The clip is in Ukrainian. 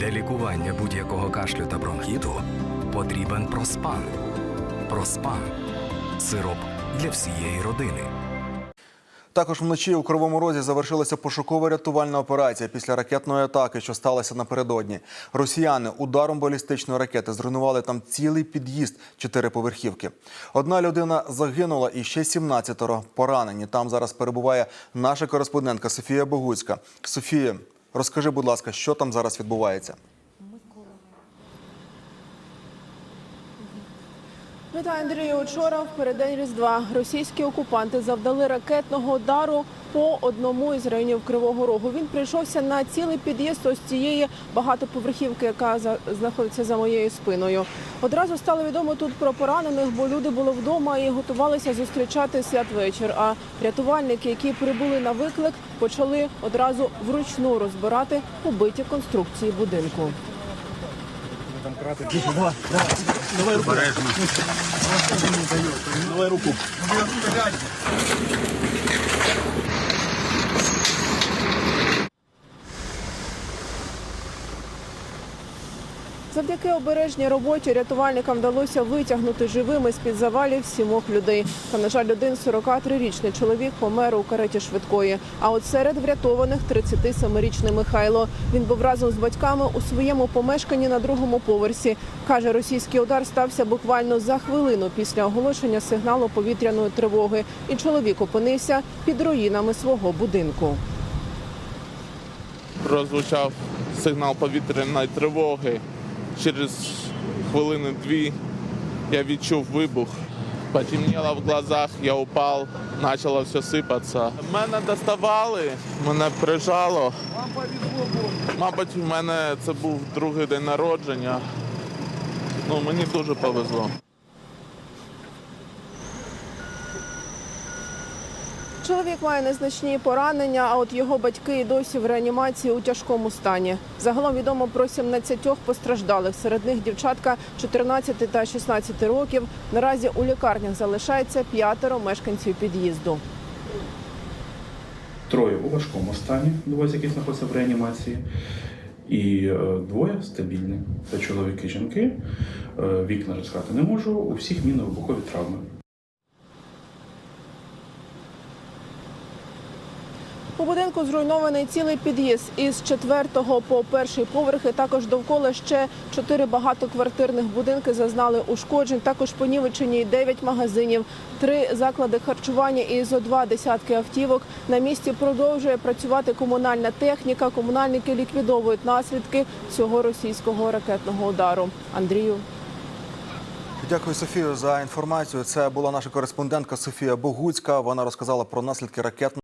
Для лікування будь-якого кашлю та бронхіту потрібен проспан. Проспан сироп для всієї родини. Також вночі у Кривому Розі завершилася пошукова рятувальна операція після ракетної атаки, що сталося напередодні. Росіяни ударом балістичної ракети зруйнували там цілий під'їзд чотириповерхівки. Одна людина загинула і ще 17 поранені. Там зараз перебуває наша кореспондентка Софія Богуцька. Софія, розкажи, будь ласка, що там зараз відбувається? Вітаю, Андрію. Учора, в переддень Різдва, російські окупанти завдали ракетного удару по одному із районів Кривого Рогу. Він прийшовся на цілий під'їзд ось цієї багатоповерхівки, яка знаходиться за моєю спиною. Одразу стало відомо тут про поранених, бо люди були вдома і готувалися зустрічати святвечір. А рятувальники, які прибули на виклик, почали одразу вручну розбирати побиті конструкції будинку там крати. Давай, давай. Давай руку. Давай руку. Завдяки обережній роботі рятувальникам вдалося витягнути живими з-під завалів сімох людей. Та, на жаль, один 43-річний чоловік помер у кареті швидкої. А от серед врятованих 37-річний Михайло. Він був разом з батьками у своєму помешканні на другому поверсі. Каже, російський удар стався буквально за хвилину після оголошення сигналу повітряної тривоги. І чоловік опинився під руїнами свого будинку. прозвучав сигнал повітряної тривоги. Через хвилини дві я відчув вибух. Потемніло в глазах, я упав, почало все сипатися. Мене доставали, мене прижало. Мабуть, в мене це був другий день народження. Ну, мені дуже повезло. Чоловік має незначні поранення, а от його батьки і досі в реанімації у тяжкому стані. Загалом відомо про 17 постраждалих. Серед них дівчатка 14 та 16 років. Наразі у лікарнях залишається п'ятеро мешканців під'їзду. Троє у важкому стані, двоє з яких знаходяться в реанімації, і е, двоє стабільні. Це чоловіки жінки. Е, Вікна розказати не можу. У всіх мінно-вибухові травми. У будинку зруйнований цілий під'їзд із четвертого по перший поверхи. Також довкола ще чотири багатоквартирних будинки зазнали ушкоджень. Також понівечені дев'ять магазинів, три заклади харчування і зо два десятки автівок. На місці продовжує працювати комунальна техніка. Комунальники ліквідовують наслідки цього російського ракетного удару. Андрію. Дякую, Софію, за інформацію. Це була наша кореспондентка Софія Богуцька. Вона розказала про наслідки ракетного